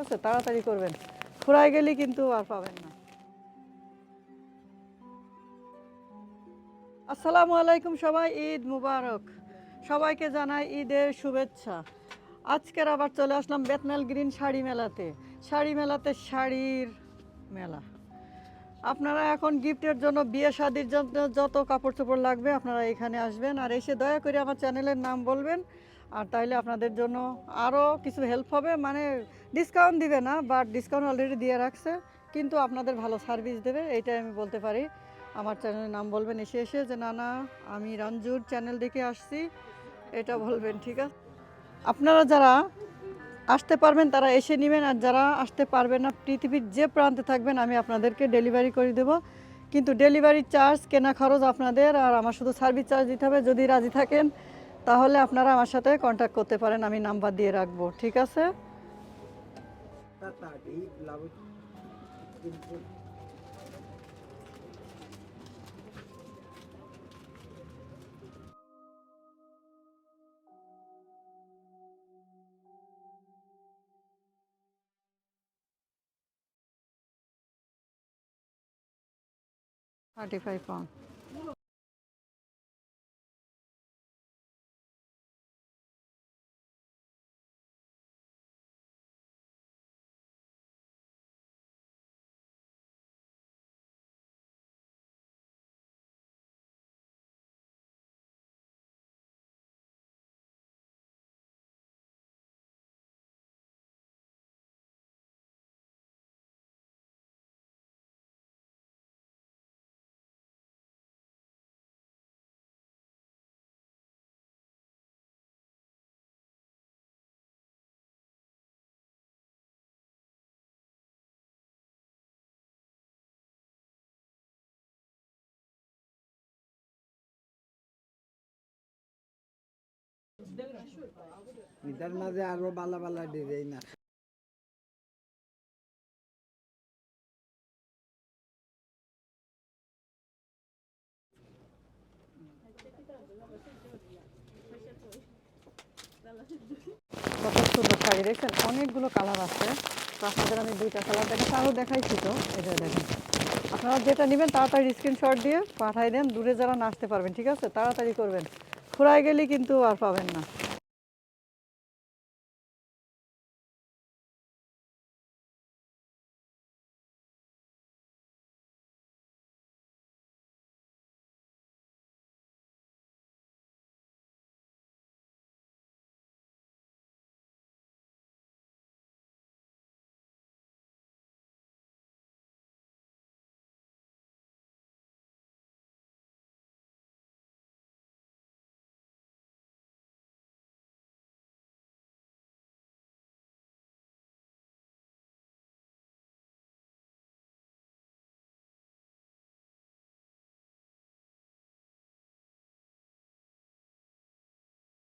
আছে, তাড়াতাড়ি করবেন। ফুরাই গেলে কিন্তু আর পাবেন না। আসসালামু আলাইকুম সবাই, ঈদ মুবারক। সবাইকে জানাই ঈদের শুভেচ্ছা। আজকের আবার চলে আসলাম বেতনাল গ্রিন শাড়ি মেলাতে। শাড়ি মেলাতে শাড়ির মেলা। আপনারা এখন গিফটের জন্য, বিয়ে শাদির জন্য যত কাপড় চোপড় লাগবে আপনারা এখানে আসবেন। আর এসে দয়া করে আমার চ্যানেলের নাম বলবেন। আর তাইলে আপনাদের জন্য আরও কিছু হেল্প হবে মানে ডিসকাউন্ট দিবে না বাট ডিসকাউন্ট অলরেডি দিয়ে রাখছে, কিন্তু আপনাদের ভালো সার্ভিস দেবে, এইটাই আমি বলতে পারি। আমার চ্যানেলের নাম বলবেন এসে এসে যে, না না, আমি রঞ্জুর চ্যানেল দেখে আসছি। এটা বলবেন, ঠিক আছে? আপনারা যারা আসতে পারবেন, তারা এসে নেবেন, আর যারা আসতে পারবেন না, পৃথিবীর যে প্রান্তে থাকবেন, আমি আপনাদেরকে ডেলিভারি করে দেব। কিন্তু ডেলিভারি চার্জ কেনা খরচ আপনাদের, আর আমার শুধু সার্ভিস চার্জ দিতে হবে। যদি রাজি থাকেন তাহলে আপনারা আমার সাথে কন্ট্যাক্ট করতে পারেন আমি নাম্বার দিয়ে রাখব ঠিক আছে. থার্টি ফাইভ পাউন্ড এটার মাঝে আরও বালা বালা ডিজাইন আছে। কত সুন্দর শাড়ি, দেখছেন? অনেকগুলো কালার আছে। আপনাদের আমি দুইটা কালার দেখাচ্ছি। আরও দেখাইছি তো। এটা দেখেন। আপনারা যেটা নেবেন, তাড়াতাড়ি স্ক্রিনশট দিয়ে পাঠাই দেন। দূরে যারা নাচতে পারবেন, ঠিক আছে? তাড়াতাড়ি করবেন। ফুরাই গেলে কিন্তু আর পাবেন না।